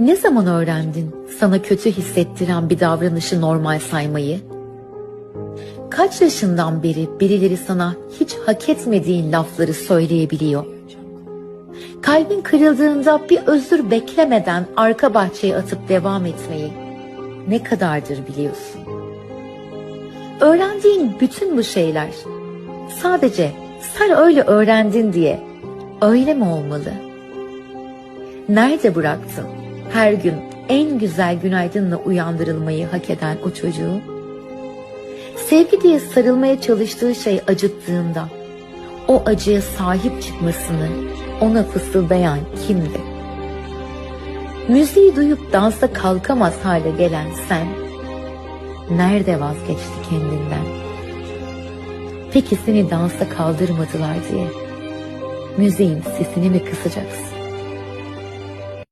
Ne zaman öğrendin sana kötü hissettiren bir davranışı normal saymayı? Kaç yaşından beri birileri sana hiç hak etmediğin lafları söyleyebiliyor? Kalbin kırıldığında bir özür beklemeden arka bahçeye atıp devam etmeyi ne kadardır biliyorsun? Öğrendiğin bütün bu şeyler sadece sen öyle öğrendin diye öyle mi olmalı? Nerede bıraktın her gün en güzel günaydınla uyandırılmayı hak eden o çocuğu? Sevgi diye sarılmaya çalıştığı şey acıttığında o acıya sahip çıkmasını ona fısıldayan kimdi? Müziği duyup dansa kalkamaz hale gelen sen nerede vazgeçti kendinden? Peki seni dansa kaldırmadılar diye müziğin sesini mi kısacaksın?